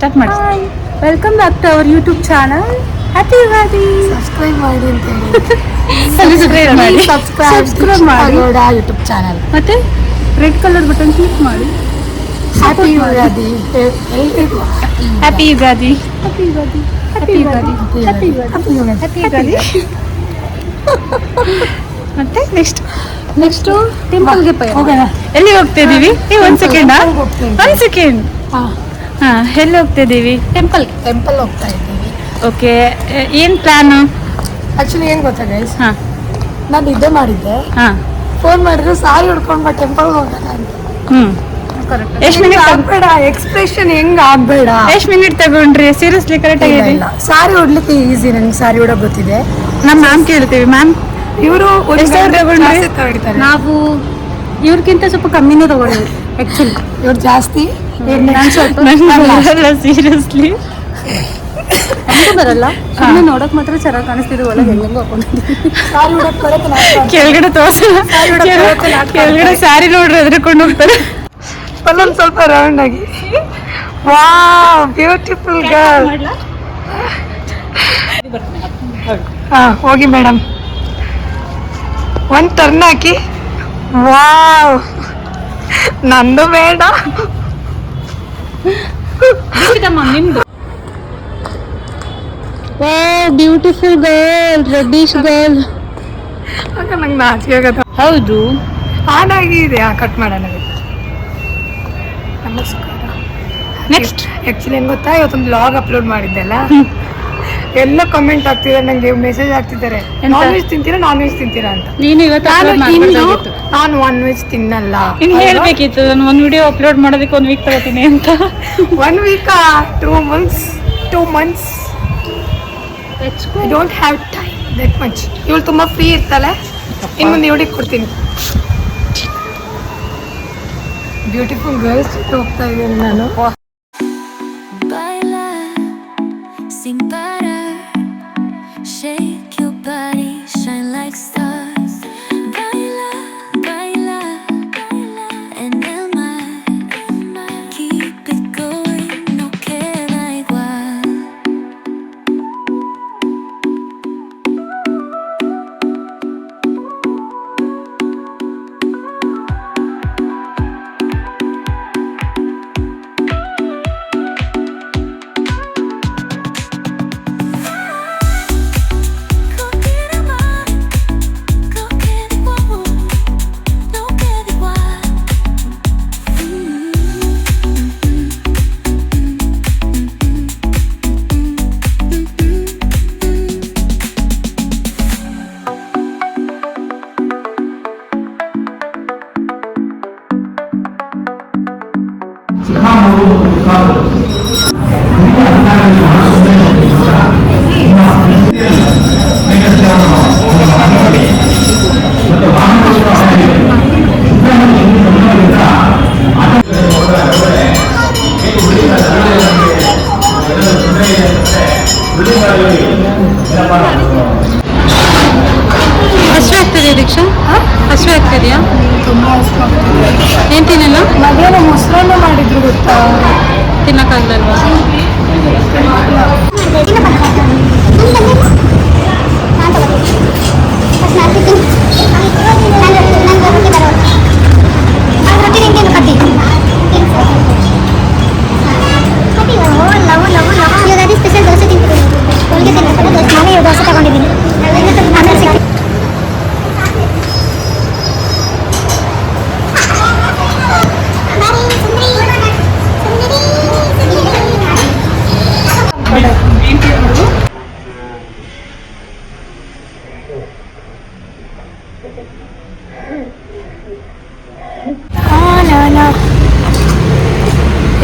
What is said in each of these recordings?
Start ಮಾಡಿ. Hi welcome back to our YouTube channel happy Ugadi subscribe ಮಾಡಿ ಅಂತ subscribe ಮಾಡಿ. ಸಬ್ಸ್ಕ್ರೈಬ್ ಮಾಡಿ. ಯೂಟ್ಯೂಬ್ ಚಾನಲ್ ಮತ್ತೆ? ರೆಡ್ ಕಲರ್ ಬಟನ್ ಕ್ಲಿಕ್ ಮಾಡಿ. Happy Ugadi happy Ugadi happy Ugadi happy Ugadi happy Ugadi happy Ugadi ಮತ್ತೆ next next ಟೆಂಪಲ್ಗೆ ಹೋಗೋಣ. ಎಲ್ಲಿ ಹೋಗ್ತಾ ಇದೀವಿ? ಒಂದ್ ಸೆಕೆಂಡ್. ಒಂದ್ ಸೆಕೆಂಡ್ ಹಾ. ಹಾ ಎಲ್ಲಿ ಹೋಗ್ತಾ ಇದೀವಿ ಟೆಂಪಲ್ ಟೆಂಪಲ್ ಹೋಗ್ತಾ ಇದ್ದೀವಿ. ಓಕೆ ಏನು ಪ್ಲಾನ್ ಆಕ್ಚುಲಿ ಏನು ಗೊತ್ತಾ ಗೈಸ್ ಹಾ. ನಾನು ನಿದ್ದೆ ಮಾಡಿದ್ದೆ. ಹಾ. ಫೋನ್ ಮಾಡಿದ್ರು ಸಾರಿ ಹುಡ್ಕೊಂಡು ಬಾ ಟೆಂಪಲ್ ಹೋಗೋಣ ಅಂತ. ಕರೆಕ್ಟ್ ಎಷ್ಟ್ ಮಿನಿಟ್ ಆಗ್ಬೇಡ ಎಕ್ಸ್ಪ್ರೆಷನ್ ಹೆಂಗ್ ಆಗ್ಬೇಡ? ಎಷ್ಟ್ ಮಿನಿಟ್ ತಗೊಂಡ್ರಿ? ಸೀರಿಯಸ್ಲಿ ಕರೆಕ್ಟ್ ಆಗಿದೆ ಸಾರಿ ಉಡ್ಲಿಕ್ಕೆ ಈಸಿ ನಂಗೆ ಸಾರಿ ಉಡೋಕ್ ಗೊತ್ತಿದೆ. ನಮ್ಮ ಮ್ಯಾಮ್ ಕೇಳ್ತೀವಿ ಮ್ಯಾಮ್ ಇವರು ನಾವು ಇವ್ರಿಗಿಂತ ಸ್ವಲ್ಪ ಕಮ್ಮಿನೇ ತಗೊಳ್ಳಿ ಆ್ಯಕ್ಚುಲಿ ಇವ್ರು ಜಾಸ್ತಿ. ಸೀರಿಯಸ್ಲಿ ಬರಲ್ಲ ಸುಮ್ಮನೆ ನೋಡಕ್ ಮಾತ್ರ ಚೆನ್ನಾಗಿ ಕಾಣಿಸ್ತಿದ್ವಿ ಒಳಗೆ ಹೆಂಗಂಗೂ ಹಾಕೊಂಡಿದ್ವಿ ಕೆಳಗಡೆ ತೋರ್ಸಲ್ಲ ಕೆಳಗಡೆ ಸ್ಯಾರಿ ನೋಡ್ರಿ ಎದ್ರಕೊಂಡು ಹೋಗ್ತಾರೆ. ಅಲ್ಲೊಂದು ಸ್ವಲ್ಪ ರೌಂಡ್ ಆಗಿ. ವಾ ಬ್ಯೂಟಿಫುಲ್ ಗರ್ಲ್ ಹಾ ಹೋಗಿ ಮೇಡಮ್ ಒಂದು ಟರ್ನ್ ಹಾಕಿ. ವಾವ್ ನಂದು ಬೇಡ. ನಿಮ್ದು? ಬ್ಯೂಟಿಫುಲ್ ಗರ್ಲ್ ರೆಡ್ಡಿಶ್ ಗರ್ಲ್ ಆಗ ನಂಗೆ ನಾಚಿಕೆ ಆಗತ್ತೆ. ಹೌದು. ಇದೆ ಆ ಕಟ್ ಮಾಡೋಣ ನಮಸ್ಕಾರ. ನೆಕ್ಸ್ಟ್ ಆ್ಯಕ್ಚುಲಿ ಏನು ಗೊತ್ತಾ ಇವತ್ತೊಂದು ಬ್ಲಾಗ್ ಅಪ್ಲೋಡ್ ಮಾಡಿದ್ದೆಲ್ಲ ಎಲ್ಲ ಕಮೆಂಟ್ ಆಗ್ತಿದ್ದಾರೆ ನಂಗೆ ಮೆಸೇಜ್ ಆಗ್ತಿದ್ದಾರೆ? ನಾನ್ ವೆಜ್ ತಿಂತೀರಾ ನಾನ್ ವೆಜ್ ತಿಂತೀರಾ ಅಂತ. ನೀನು ಇವತ್ತು ನಾನು ಒನ್ ಇಂದು ಮಾಡ್ಬೋದಾಗಿತ್ತು. ನಾನು ನಾನ್ ವೆಜ್ ತಿನ್ನಲ್ಲ ನೀನು ಹೇಳ್ಬೇಕಿತ್ತು ನಾನು ಒಂದು ವಿಡಿಯೋ ಅಪ್ಲೋಡ್ ಮಾಡೋದಕ್ಕೆ ಒಂದು ವೀಕ್ ತಗೋತೀನಿ ಅಂತ. One week two months two months I don't have time that much ಇವಳು ತುಂಬಾ ಫ್ರೀ ಇರ್ತಾಳೆ. ಇನ್ನು ಮುಂದೆ ಇವಳಿಗೆ ಕೊಡ್ತೀನಿ. ಬ್ಯೂಟಿಫುಲ್ ಗರ್ಲ್ಸ್ ಹೋಗ್ತಾ ಇದ್ದೀನಿ ನಾನು. ಹಸಿವೆ ಆಗ್ತಿದೆಯಾ ದೀಕ್ಷಾ ಹಸಿವೆ ಆಗ್ತಿದೆಯಾ ತುಂಬಾ ಏನ್ ತಿನ್ನಲ್ಲ ಮಧ್ಯಾಹ್ನ ಮೊಸರನ್ನ ಮಾಡಿದ್ರು ಗೊತ್ತಾ ತಿನ್ನಕ್ಕಾಗಲ್ವಾ ಸ್ಪೆಷಲ್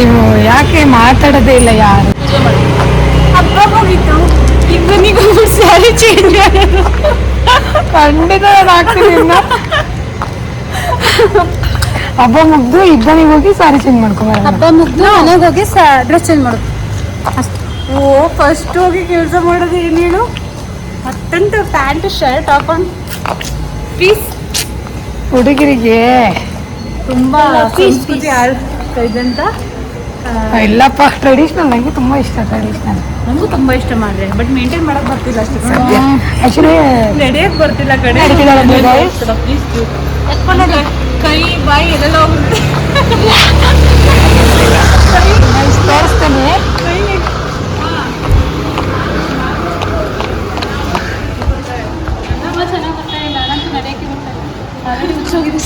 ಇವು ಯಾಕೆ ಮಾತಾಡೋದೇ ಇಲ್ಲ ಯಾರು? ಹೋಗಿತ್ತು ಇಬ್ಬನಿಗೂ ಸ್ಯಾರಿ ಚೇಂಜ್ ಖಂಡಿತ ನಾನು ಹಾಕ್ತೀನಿ. ಹಬ್ಬ ಮುಗ್ದು ಇಬ್ಬನಿಗೆ ಹೋಗಿ ಸ್ಯಾರಿ ಚೇಂಜ್ ಮಾಡ್ಕೊಂಬರ ಹಬ್ಬ ಮುಗ್ದು ಮನೆಗೆ ಹೋಗಿ ಡ್ರೆಸ್ ಚೇಂಜ್ ಮಾಡೋದು ಅಷ್ಟೇ. ಓ ಫಸ್ಟ್ ಹೋಗಿ ಕೆಲಸ ಮಾಡೋದು ಏನು ಹೇಳು ಮತ್ತಂತ ಪ್ಯಾಂಟ್ ಶರ್ಟ್ ಹಾಕೊಂಡು ಪೀಸ್ ಹುಡುಗರಿಗೆ ತುಂಬಾ ಸಂಸ್ಕೃತಿ ಆಳ್ತಾ ಇದ್ದಂತ ಇಲ್ಲಪ್ಪ ಟ್ರೆಡಿಷ್ನಲ್ ನಂಗೆ ತುಂಬಾ ಇಷ್ಟ ಟ್ರೆಡಿಷ್ನಲ್ ನಮಗೂ ತುಂಬಾ ಇಷ್ಟ ಮಾಡ್ರೆ ಬಟ್ ಮೇಂಟೈನ್ ಮಾಡಕ್ ಬರ್ತಿಲ್ಲ ಅಷ್ಟೇ. ಆಕ್ಚುಲಿ ನಡೆಯಕ್ ಬರ್ತಿಲ್ಲ ಕಡೆ? ಕೈ ಬಾಯಿ ಎಲ್ಲ ಹೋಗುತ್ತೆ ತೋರಿಸ್ತೇನೆ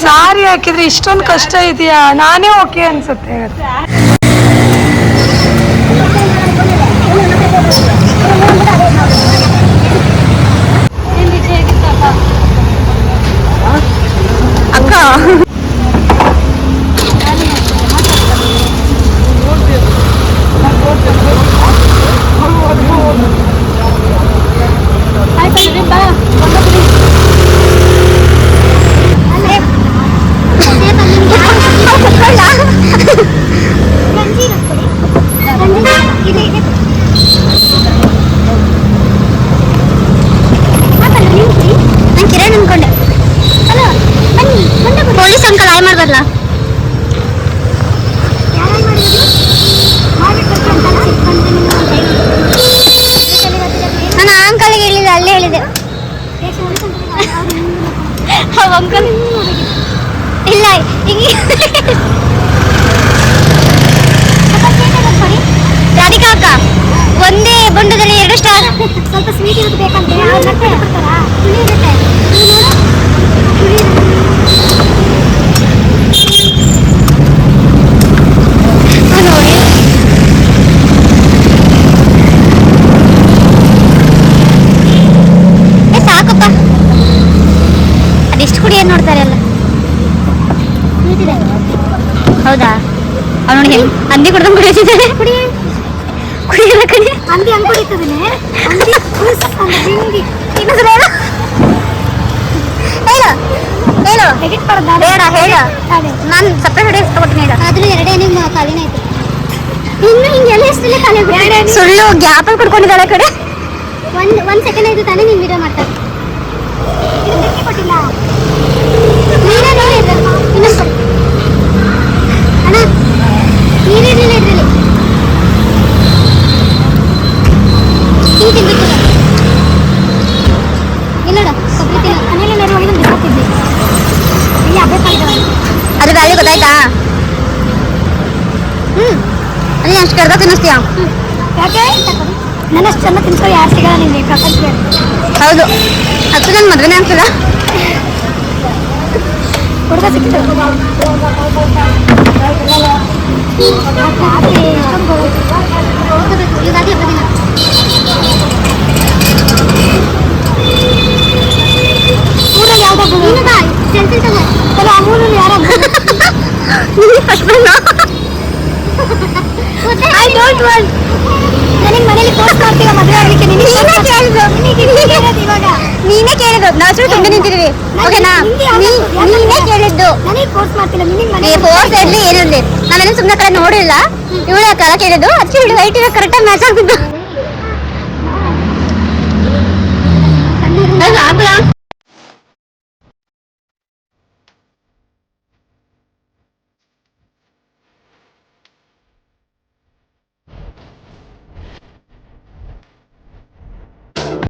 ಸಾರಿ ಹಾಕಿದ್ರೆ ಇಷ್ಟೊಂದು ಕಷ್ಟ ಇದೆಯಾ? ನಾನೇ ಓಕೆ ಅನ್ಸುತ್ತೆ ಅಕ್ಕ ನಾನು ಕಿರಣ್ ಅನ್ಕೊಂಡೆ ಹಲೋ ಬನ್ನಿ ಮುಂದೆ ಪೊಲೀಸ್ ಅಂಕಲ್ ಆಯ್ ಮಾಡ್ಬಾರ್ಲ ನಾನು ಆ ಅಂಕಲ್ಗೆ ಹೇಳಿದೆ ಅಲ್ಲೇ ಹೇಳಿದೆ. ಇಲ್ಲ ಈಗ ರಾಧಿಕಾ ಅಕ್ಕ, ಒಂದೇ ಬಂಡದಲ್ಲಿ ಎರಡು ಸ್ಟಾರ್ ಸ್ವಲ್ಪ ಸ್ವೀಟ್ ಇರೋದು ಬೇಕಂತೆ ಇರುತ್ತೆ ನೋಡಿ ಏ ಸಾಕಪ್ಪ ಕುಡಿ ಏನ್ ನೋಡ್ತಾರೆ ಎಲ್ಲ ಹೌದಾ? ಅವನು ನೋಡಿ ಅಂದಿ ಕುಡ್ದಂಗ್ ಕುಡಿಯೋದಿದ್ದಾರೆ ಕುಡಿ ಕುಡಿಯಲ್ಲ ಕಣೆ ಹಂದಿ ಹಂಗೆ ಕುಡಿತದನೆ ಹಿಂಗಿ ಹೇಳು. ಎಡಿಟ್ ಮಾಡೋದಾ ಬೇಡ ಹೇಳು ನಾನು ಸಪ್ರೇಟ್ ಹೊಡೆ ತಗೊಳ್ತೀನಿ ಹೇಳು. ಎರಡೇ ನಿಮ್ಮ ಖಾಲಿನೇ ಐತೆ ಇನ್ನು ಹಿಂಗೆಲ್ಲ ಎಷ್ಟೆಲ್ಲ ಖಾಲಿ ಸುಳ್ಳು ಗ್ಯಾಪಲ್ಲಿ ಕುಡ್ಕೊಂಡಿದ್ದಾಳೆ ಕಡೆ. ಒಂದ್ ಒಂದ್ ಸೆಕೆಂಡ್ ಆಯ್ತು ತಾನೇ ನೀನ್ ವಿಡಿಯೋ ಮಾಡ್ತಾರೆ ಅಲ್ಲಿ ಅಷ್ಟು ಕರ್ದ ತಿನ್ನಿಸ್ತೀಯ? ಯಾಕೆ? ನನ್ನಷ್ಟು ಚೆನ್ನಾಗಿ ತಿನ್ಸೋ ಯಾರು ಸಿಗಲ್ಲ ನಿಮಗೆ ಪ್ರಪಂಚದಲ್ಲಿ ಹೌದು. ಅದು ನನ್ನ ಮದುವೆನೇ ಅನ್ಸಲ್ಲ ಹುಡುಗ ಸಿಕ್ಕಿತು ಯುಗಾದಿ ಹಬ್ಬ ದಿನ ಊರಲ್ಲಿ ಯಾವ್ದು ಹಬ್ಬ ನೀನು ಬಾ ಸೆಲ್ಫಿ ತಗೋ ಅಲ್ಲ ಅಮೂಲಲ್ಲಿ ಯಾರು ನೀನು ಫಸ್ಟ್ ಬಂದು ನನಗೆ ಮನೇಲಿ ಫೋರ್ಸ್ ಮಾಡ್ತೀರಾ ಮದುವೆ ಆಗಲಿಕ್ಕೆ ನೀನೇ ಇವಾಗ. ನೀನೇ ಕೇಳಿದ್ದು ನಾವು ಸುಳ್ಳು ತುಂಬ ನಿಂತಿದ್ದೀವಿ. ಓಕೆನಾ? ನೀನೇ ಕೇಳಿದ್ದು. ನನಗೆ ಫೋರ್ಸ್ ಮಾಡ್ತಿಲ್ಲ? ನಿನಗೆ ಫೋರ್ಸ್ ಇರಲಿ ಏನಿರಲಿ ನಾವೇನು ಸುಮ್ಮನೆ ಕಡೆ ನೋಡಿಲ್ಲ. ಇವಳು ಕಾಲ ಕೇಳಿದ್ದು. ಅದಕ್ಕೆ ಇವಳು ವೈಟ್ ಕರೆಕ್ಟಾಗಿ ಮ್ಯಾಚ್ ಆಗ್ತಿದ್ದು